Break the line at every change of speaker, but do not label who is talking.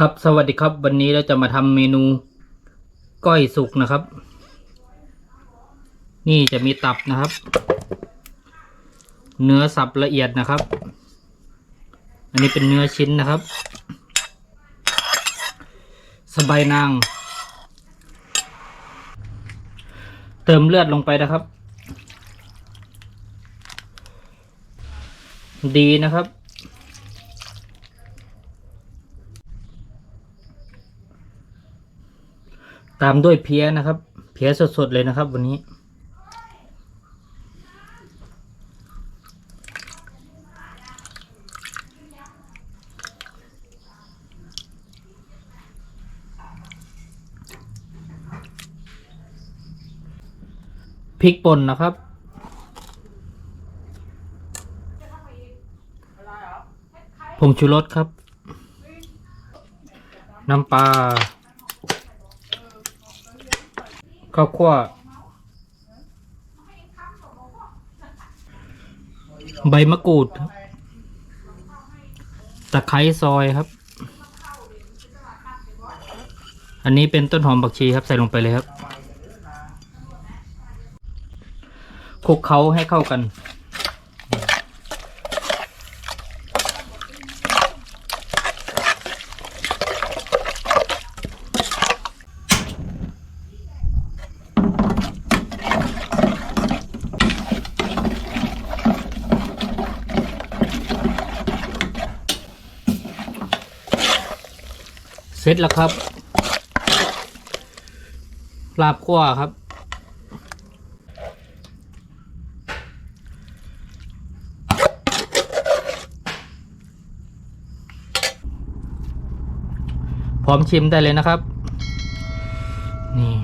ครับสวัสดีครับวันนี้เราจะมาทำเมนูก้อยสุกนะครับ นี่จะมีตับนะครับ เนื้อสับละเอียดนะครับ อันนี้เป็นเนื้อชิ้นนะครับ สบายนาง เติมเลือดลงไปนะครับ ดีนะครับ ตามด้วยเพี้ยนะครับ เพี้ยสดๆเลยนะครับ วันนี้ พริกป่นนะครับ ผงชูรสครับ น้ำปลา ข้าวคั่วใบมะกรูดครับตะไคร้ซอยครับ อันนี้เป็นต้นหอมบักชีครับใส่ลงไปเลยครับคลุกเขาให้เข้ากัน เสร็จแล้วครับ ลาบขั้วครับ พร้อมชิมได้เลยนะครับ นี่